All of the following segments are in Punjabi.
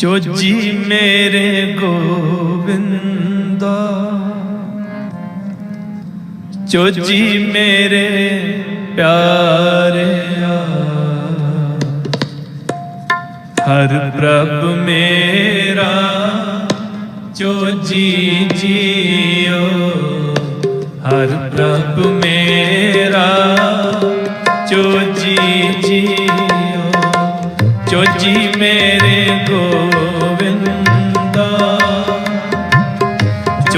ਚੋਜੀ ਮੇਰੇ ਗੋਬਿੰਦਾ ਚੋਜੀ ਮੇਰੇ ਪਿਆਰਿਆ ਹਰ ਪ੍ਰਭ ਮੇਰਾ ਚੋਜੀ ਜੀਓ। ਹਰ ਪ੍ਰਭ ਮੇਰਾ ਚੋਜੀ ਜੀਓ। ਚੋਜੀ ਮੇਰੇ ਗੋ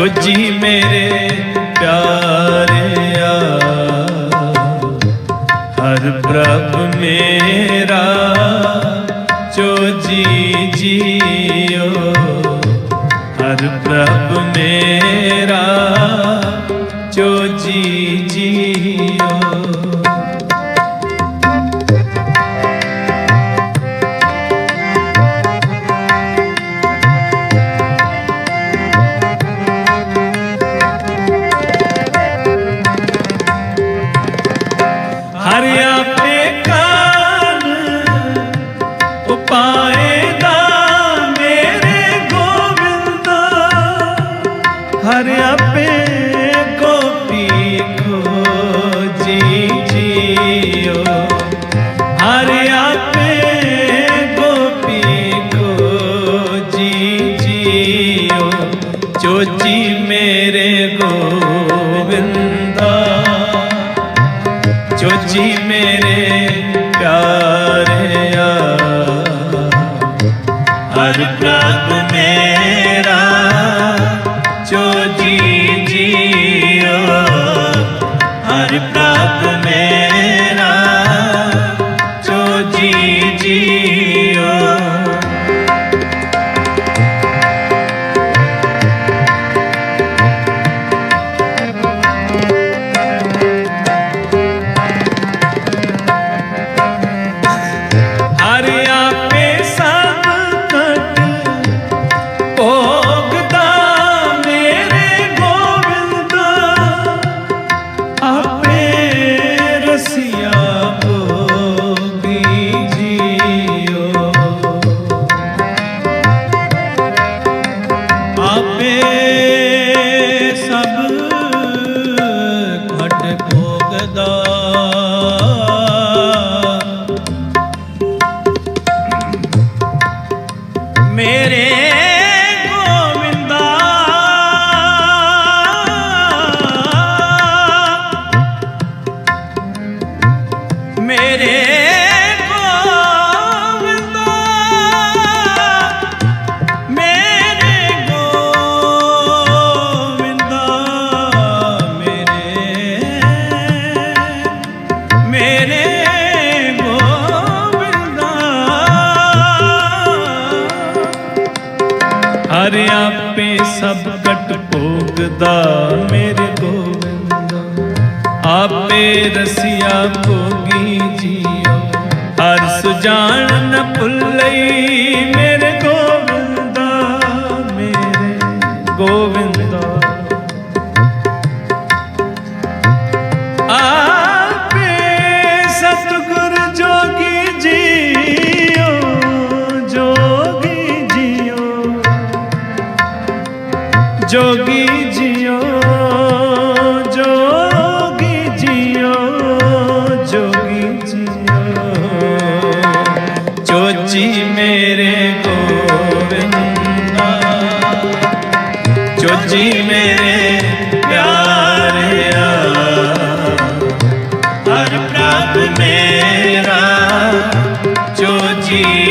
ਚੋਜੀ ਮੇਰੇ ਪਿਆਰਿਆ ਹਰ ਪ੍ਰਭ ਮੇਰਾ ਚੋਜੀ ਜੀਓ। ਹਰ ਪ੍ਰਭ ਮੇਰਾ ਹਰ ਆਪੇ ਕਾਨ ਦਾ ਮੇਰੇ ਗੋਬਿੰਦਾ। ਚੋਜੀ ਮੇਰੇ ਗੋਬਿੰਦਾ ਚੋਜੀ ਪਿਆਰਿਆ ਹਰ ਪ੍ਰਭ ਹਰ ਆਪੇ ਸਭ ਕਟ ਭੋਗਦਾ ਮੇਰੇ ਗੋਵਿੰਦਾ। ਆਪੇ ਰਸਿਆ ਭੋਗੀ ਜੀਓ। ਹਰ ਸੁਜਾਨ ਨ ਭੁੱਲਈ ਜੀ ਮੇਰੇ ਪਿਆਰਿਆ ਹਰ ਪ੍ਰਭ ਮੇਰਾ ਜੋ ਜੀ